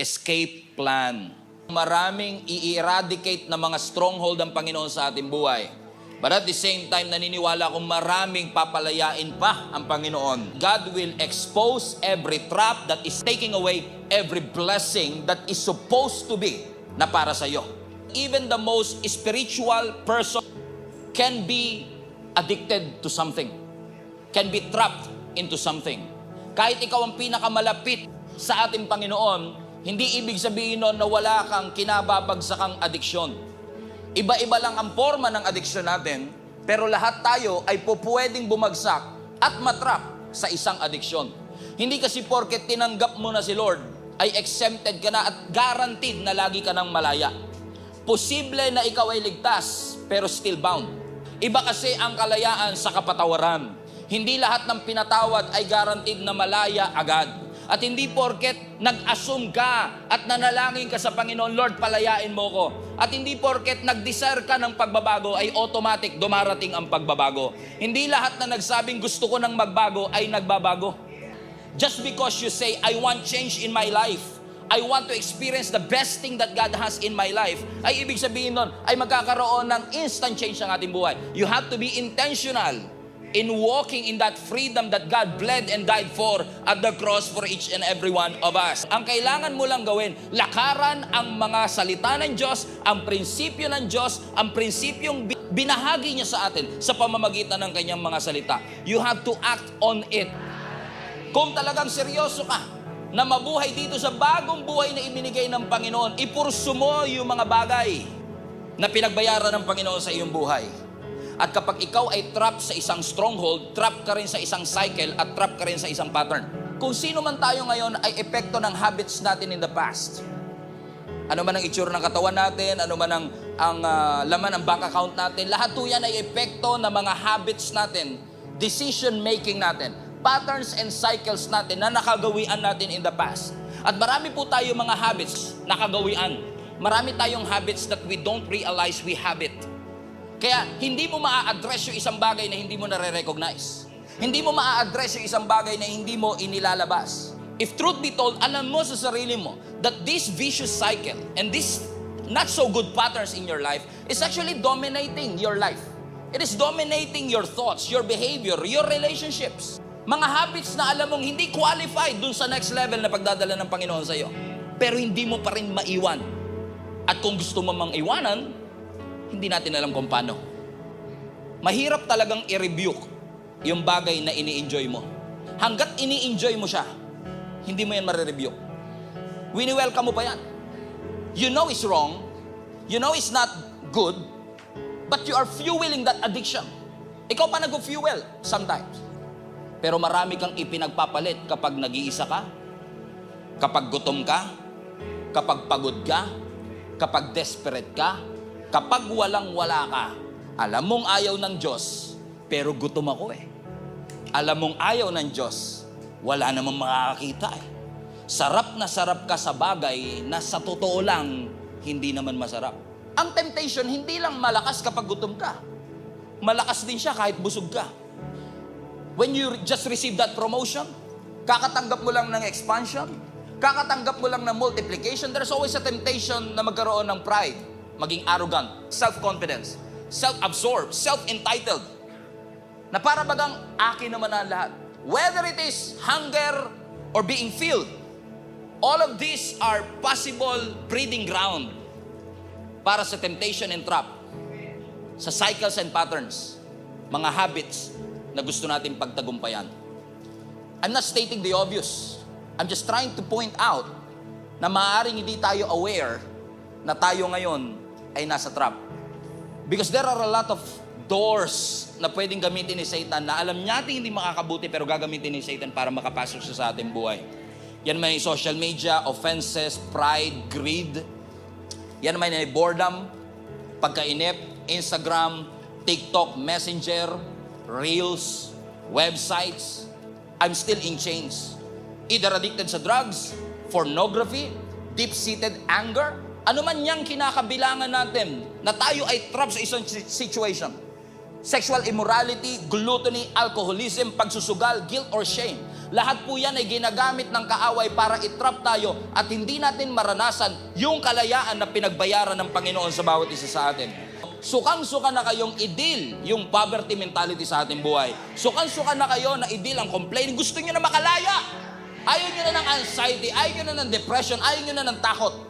escape plan. Maraming i-eradicate na mga stronghold ng Panginoon sa ating buhay. But at the same time, naniniwala akong maraming papalayain pa ang Panginoon. God will expose every trap that is taking away every blessing that is supposed to be na para sa iyo. Even the most spiritual person can be addicted to something, can be trapped into something. Kahit ikaw ang pinakamalapit sa ating Panginoon, hindi ibig sabihin nun na wala kang kinababagsakang adiksyon. Iba-iba lang ang forma ng adiksyon natin, pero lahat tayo ay po pwedeng bumagsak at matrap sa isang adiksyon. Hindi kasi porket tinanggap mo na si Lord, ay exempted ka na at guaranteed na lagi ka ng malaya. Posible na ikaw ay ligtas, pero still bound. Iba kasi ang kalayaan sa kapatawaran. Hindi lahat ng pinatawad ay guaranteed na malaya agad. At hindi porket nag-assume ka at nanalangin ka sa Panginoon, Lord, palayain mo ko. At hindi porket nag-desire ka ng pagbabago ay automatic dumarating ang pagbabago. Hindi lahat na nagsabing gusto ko ng magbago ay nagbabago. Just because you say, I want change in my life, I want to experience the best thing that God has in my life, ay ibig sabihin nun, ay magkakaroon ng instant change ang ating buhay. You have to be intentional in walking in that freedom that God bled and died for at the cross for each and every one of us. Ang kailangan mo lang gawin, lakaran ang mga salita ng Diyos, ang prinsipyo ng Diyos, ang prinsipyong bi- binahagi niya sa atin sa pamamagitan ng kanyang mga salita. You have to act on it. Kung talagang seryoso ka na mabuhay dito sa bagong buhay na ibinigay ng Panginoon, ipurso mo yung mga bagay na pinagbayaran ng Panginoon sa iyong buhay. At kapag ikaw ay trap sa isang stronghold, trap ka rin sa isang cycle at trap ka rin sa isang pattern. Kung sino man tayo ngayon ay epekto ng habits natin in the past. Ano man ang itsura ng katawan natin, ano man ang, ang ah, laman ng bank account natin, lahat po yan ay epekto ng mga habits natin, decision making natin, patterns and cycles natin na nakagawian natin in the past. At marami po tayo mga habits nakagawian. Marami tayong habits that we don't realize we have it. Kaya hindi mo maa-address yung isang bagay na hindi mo nare-recognize. Hindi mo maa-address yung isang bagay na hindi mo inilalabas. If truth be told, alam mo sa sarili mo that this vicious cycle and this not so good patterns in your life is actually dominating your life. It is dominating your thoughts, your behavior, your relationships. Mga habits na alam mong hindi qualified dun sa next level na pagdadala ng Panginoon sa iyo. Pero hindi mo pa rin maiwan. At kung gusto mo mang iwanan, hindi natin alam kung paano. Mahirap talagang i-rebuke yung bagay na ini-enjoy mo. Hanggat ini-enjoy mo siya, hindi mo yan marirebuke. Wini-welcome mo pa yan. You know it's wrong, you know it's not good, but you are fueling that addiction. Ikaw pa nag-fuel sometimes. Pero marami kang ipinagpapalit kapag nag-iisa ka, kapag gutom ka, kapag pagod ka, kapag desperate ka, kapag walang-wala ka. Alam mong ayaw ng Diyos, pero gutom ako eh. Alam mong ayaw ng Diyos, wala namang makakakita eh. Sarap na sarap ka sa bagay na sa totoo lang, hindi naman masarap. Ang temptation, hindi lang malakas kapag gutom ka. Malakas din siya kahit busog ka. When you just receive that promotion, kakatanggap mo lang ng expansion, kakatanggap mo lang ng multiplication, there's always a temptation na magkaroon ng pride, maging arrogant, self-confidence, self-absorbed, self-entitled, na para bagang akin naman ang lahat. Whether it is hunger or being filled, all of these are possible breeding ground para sa temptation and trap, sa cycles and patterns, mga habits na gusto natin pagtagumpayan. I'm not stating the obvious. I'm just trying to point out na maaaring hindi tayo aware na tayo ngayon ay nasa trap. Because there are a lot of doors na pwedeng gamitin ni Satan na alam natin hindi makakabuti pero gagamitin ni Satan para makapasok sa ating buhay. Yan may social media, offenses, pride, greed. Yan may boredom, pagkainip, Instagram, TikTok, Messenger, Reels, websites. I'm still in chains. Either addicted sa drugs, pornography, deep-seated anger, ano man niyang kinakabilangan natin na tayo ay trap sa isang si- situation. Sexual immorality, gluttony, alcoholism, pagsusugal, guilt or shame. Lahat po yan ay ginagamit ng kaaway para itrap tayo at hindi natin maranasan yung kalayaan na pinagbayaran ng Panginoon sa bawat isa sa atin. Sukang-suka na kayong idil yung poverty mentality sa ating buhay. Sukang-suka na kayo na idil ang complaining. Gusto nyo na makalaya. Ayaw nyo na ng anxiety, ayaw nyo na ng depression, ayaw nyo na ng takot.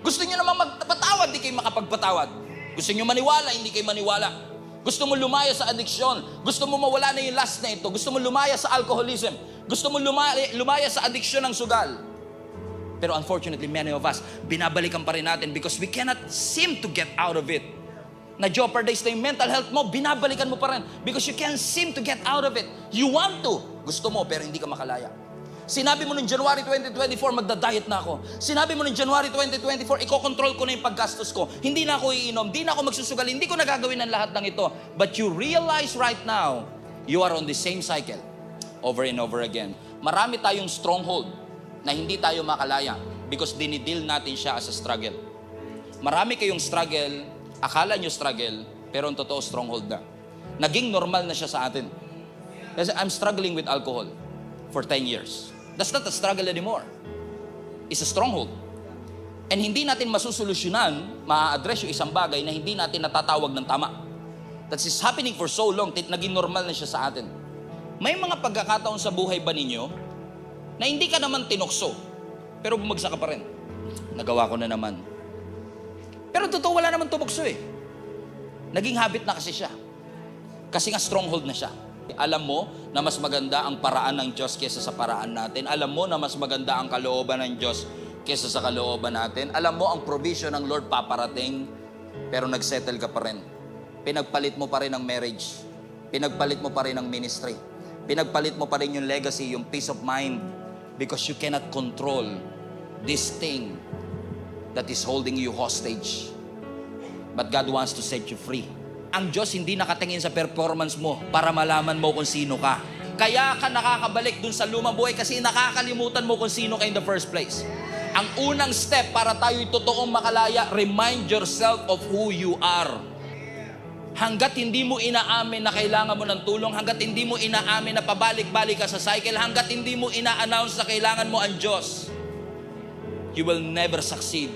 Gusto nyo namang magpatawad, di kayo makapagpatawad. Gusto nyo maniwala, hindi kayo maniwala. Gusto mo lumaya sa addiction. Gusto mo mawala na yung last na ito. Gusto mo lumaya sa alcoholism. Gusto mo lumaya, lumaya sa addiction ng sugal. Pero unfortunately, many of us, binabalikan pa rin natin because we cannot seem to get out of it. Na-jeopardize na yung mental health mo, binabalikan mo pa rin because you can't seem to get out of it. You want to. Gusto mo, pero hindi ka makalaya. Sinabi mo noong January 2024, magda-diet na ako. Sinabi mo noong January 2024, iko-control ko na yung paggastos ko. Hindi na ako iinom, hindi na ako magsusugal, hindi ko nagagawin ng lahat ng ito. But you realize right now, you are on the same cycle over and over again. Marami tayong stronghold na hindi tayo makalaya because dinidil natin siya as a struggle. Marami kayong struggle, akala nyo struggle, pero ang totoo stronghold na. Naging normal na siya sa atin. Kasi I'm struggling with alcohol for 10 years. That's not a struggle anymore. It's a stronghold. And hindi natin masusolusyonan, ma-address yung isang bagay na hindi natin natatawag ng tama. That is happening for so long, tit- naging normal na siya sa atin. May mga pagkakataon sa buhay ba ninyo na hindi ka naman tinokso, pero bumagsak ka pa rin. Nagawa ko na naman. Pero totoo, wala naman tumokso eh. Naging habit na kasi siya. Kasi nga stronghold na siya. Alam mo na mas maganda ang paraan ng Diyos kesa sa paraan natin. Alam mo na mas maganda ang kalooban ng Diyos kesa sa kalooban natin. Alam mo ang provision ng Lord paparating, pero nagsettle ka pa rin. Pinagpalit mo pa rin ang marriage. Pinagpalit mo pa rin ang ministry. Pinagpalit mo pa rin yung legacy, yung peace of mind. Because you cannot control this thing that is holding you hostage. But God wants to set you free. Ang Diyos hindi nakatingin sa performance mo para malaman mo kung sino ka. Kaya ka nakakabalik dun sa lumang buhay kasi nakakalimutan mo kung sino ka in the first place. Ang unang step para tayo'y totoong makalaya, remind yourself of who you are. Hanggat hindi mo inaamin na kailangan mo ng tulong, hanggat hindi mo inaamin na pabalik-balik ka sa cycle, hanggat hindi mo ina-announce na kailangan mo ang Diyos, you will never succeed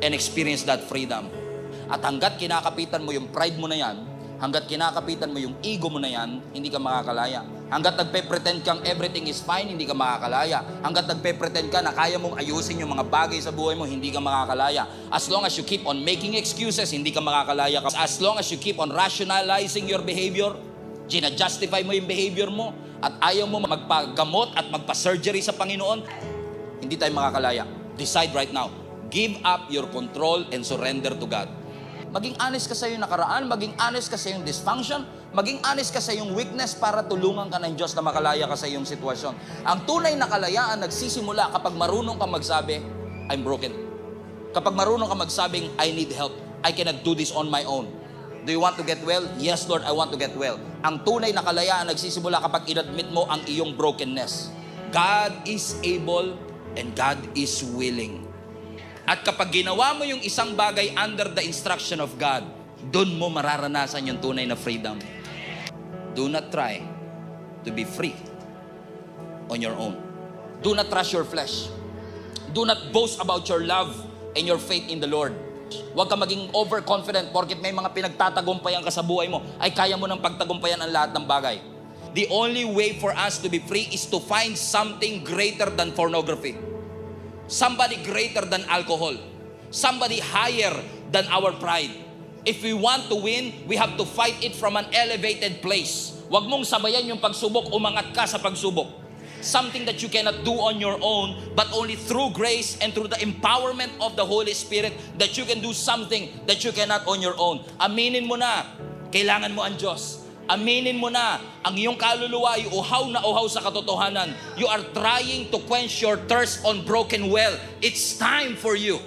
and experience that freedom. At hanggat kinakapitan mo yung pride mo na yan, hanggat kinakapitan mo yung ego mo na yan, hindi ka makakalaya. Hanggat nagpe-pretend kang everything is fine, hindi ka makakalaya. Hanggat nagpe-pretend ka na kaya mong ayusin yung mga bagay sa buhay mo, hindi ka makakalaya. As long as you keep on making excuses, hindi ka makakalaya. As long as you keep on rationalizing your behavior, gina-justify mo yung behavior mo, at ayaw mo magpagamot at magpa-surgery sa Panginoon, hindi tayo makakalaya. Decide right now. Give up your control and surrender to God. Maging honest ka sa iyong nakaraan, maging honest ka sa iyong dysfunction, maging honest ka sa iyong weakness para tulungan ka ng Diyos na makalaya ka sa iyong sitwasyon. Ang tunay na kalayaan nagsisimula kapag marunong ka magsabi, I'm broken. Kapag marunong ka magsabing, I need help. I cannot do this on my own. Do you want to get well? Yes, Lord, I want to get well. Ang tunay na kalayaan nagsisimula kapag inadmit mo ang iyong brokenness. God is able and God is willing. At kapag ginawa mo yung isang bagay under the instruction of God, doon mo mararanasan yung tunay na freedom. Do not try to be free on your own. Do not trust your flesh. Do not boast about your love and your faith in the Lord. Huwag ka maging overconfident porket may mga pinagtatagumpayan ka sa buhay mo, ay kaya mo nang pagtagumpayan ang lahat ng bagay. The only way for us to be free is to find something greater than pornography. Somebody greater than alcohol. Somebody higher than our pride. If we want to win, we have to fight it from an elevated place. Huwag mong sabayan yung pagsubok, umangat ka sa pagsubok. Something that you cannot do on your own, but only through grace and through the empowerment of the Holy Spirit that you can do something that you cannot on your own. Aminin mo na, kailangan mo ang Diyos. Aminin mo na, ang iyong kaluluwa ay uhaw na uhaw sa katotohanan. You are trying to quench your thirst on broken well. It's time for you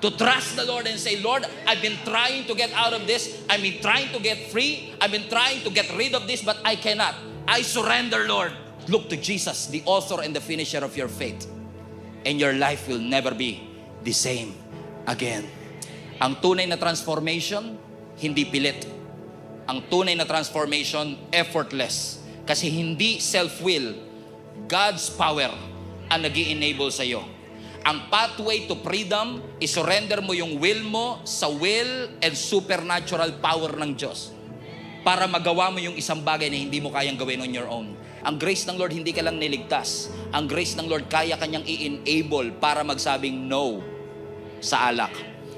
to trust the Lord and say, Lord, I've been trying to get out of this. I've been trying to get free. I've been trying to get rid of this, but I cannot. I surrender, Lord. Look to Jesus, the author and the finisher of your faith. And your life will never be the same again. Ang tunay na transformation, hindi pilit. Ang tunay na transformation, effortless. Kasi hindi self-will, God's power ang nag enable sa iyo. Ang pathway to freedom is surrender mo yung will mo sa will and supernatural power ng Diyos para magawa mo yung isang bagay na hindi mo kayang gawin on your own. Ang grace ng Lord, hindi ka lang niligtas. Ang grace ng Lord, kaya kanyang i-enable para magsabing no sa alak,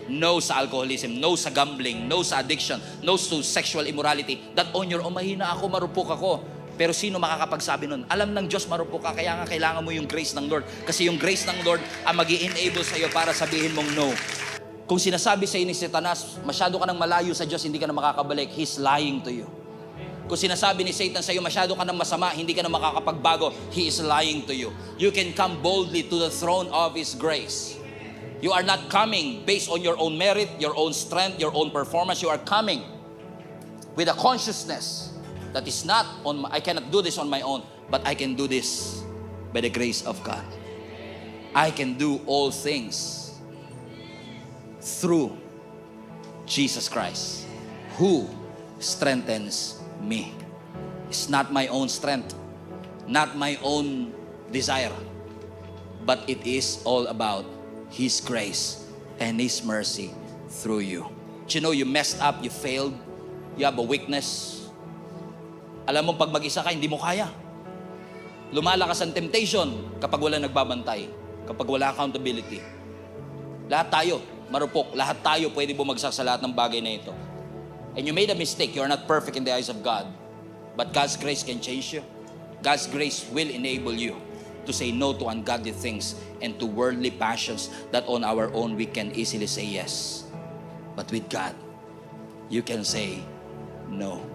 no sa alcoholism, no sa gambling, no sa addiction, no to sexual immorality. That on your own, mahina ako, marupok ako. Pero sino makakapagsabi nun? Alam ng Diyos, marupok ka, kaya nga kailangan mo yung grace ng Lord. Kasi yung grace ng Lord ang mag enable sa iyo para sabihin mong no. Kung sinasabi sa ni Satanas, masyado ka nang malayo sa Diyos, hindi ka na makakabalik, He's lying to you. Kung sinasabi ni Satan sa iyo, masyado ka nang masama, hindi ka na makakapagbago, He is lying to you. You can come boldly to the throne of His grace. You are not coming based on your own merit, your own strength, your own performance. You are coming with a consciousness that is not on my, I cannot do this on my own, but I can do this by the grace of God. I can do all things through Jesus Christ who strengthens me. It's not my own strength, not my own desire, but it is all about His grace and His mercy through you. Do you know you messed up, you failed, you have a weakness. Alam mo, pag mag-isa ka, hindi mo kaya. Lumalakas ang temptation kapag wala nagbabantay, kapag wala accountability. Lahat tayo, marupok, lahat tayo pwede bumagsak sa lahat ng bagay na ito. And you made a mistake, you are not perfect in the eyes of God. But God's grace can change you. God's grace will enable you to say no to ungodly things and to worldly passions that on our own we can easily say yes. But with God, you can say no.